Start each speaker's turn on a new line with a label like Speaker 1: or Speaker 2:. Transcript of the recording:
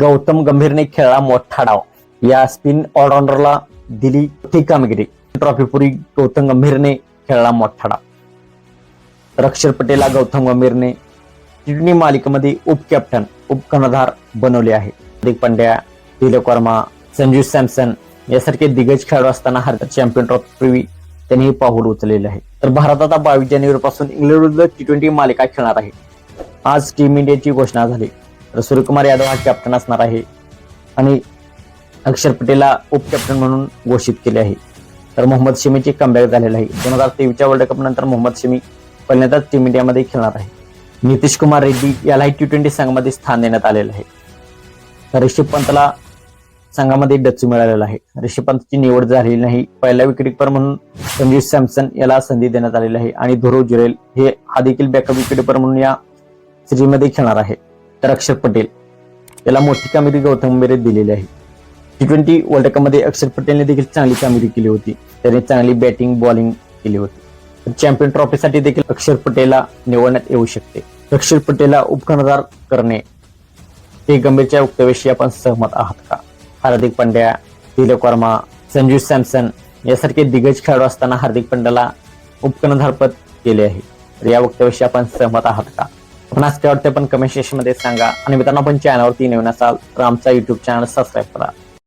Speaker 1: गौतम गंभीरने खेळला मोठा डाव. या स्पिन ऑलराऊंडरला दिली ती कामगिरी. ट्रॉफीपुरी गौतम गंभीरने खेळला मोठा डाव. रक्षर पटेलला गौतम गंभीरने टी मालिकेमध्ये उपकॅप्टन उपकर्णधार बनवले आहे. हार्दिक पांड्या तिलक वर्मा संजू सॅमसन यासारखे दिग्गज खेळाडू असताना भारतात चॅम्पियन ट्रॉफी त्यांनी पाहुल उचललेले आहे. तर भारत आता बावीस जानेवारी पासून इंग्लंड विरुद्ध टी ट्वेंटी मालिका खेळणार आहे. आज टीम इंडियाची घोषणा झाली. तर सूर्यकुमार यादव हा कॅप्टन असणार आहे. आणि अक्षर पटेलला उपकॅप्टन म्हणून घोषित केले आहे. तर मोहम्मद शमीची कमबॅक झालेला आहे. दोन हजार तेवीसच्या वर्ल्ड कप नंतर मोहम्मद शमी पहिल्यांदाच टीम इंडियामध्ये खेळणार आहे. नितीश कुमार रेड्डी यालाही टी ट्वेंटी संघामध्ये स्थान देण्यात आलेलं आहे. तर ऋषभ पंतला संघामध्ये डच्चू मिळालेला आहे. ऋषभ पंतची निवड झालेली नाही. पहिला विकेटकीपर म्हणून संजीव सॅमसन याला संधी देण्यात आलेली आहे. आणि ध्रुव जुरेल हे हा देखील बॅकअप विकेटकीपर म्हणून या सिरीजमध्ये खेळणार आहे. तर अक्षर पटेल. याला मोठी कामगिरी गौतम दिलेली आहे. टी ट्वेंटी वर्ल्ड कपमध्ये अक्षर पटेलने देखील चांगली कामगिरी केली होती. त्याने चांगली बॅटिंग बॉलिंग केली होती. चॅम्पियन ट्रॉफीसाठी देखील अक्षर पटेलला निवडण्यात येऊ शकते. अक्षर पटेलला उपकर्णधार करणे हे गंभीरच्या वक्तव्याशी आपण सहमत आहात का? हार्दिक पांड्या तिलक वर्मा संजू सॅमसन यासारखे दिग्गज खेळाडू असताना हार्दिक पांड्याला उपकर्णधारपद केले आहे. तर या वक्तव्याशी आपण सहमत आहात का? आपण काय वाटतं पण कमेंट सेक्शनमध्ये सांगा. आणि मित्रांनो आपण चॅनलवरती नवीन असाल तर आमचा युट्यूब चॅनल सबस्क्राईब करा.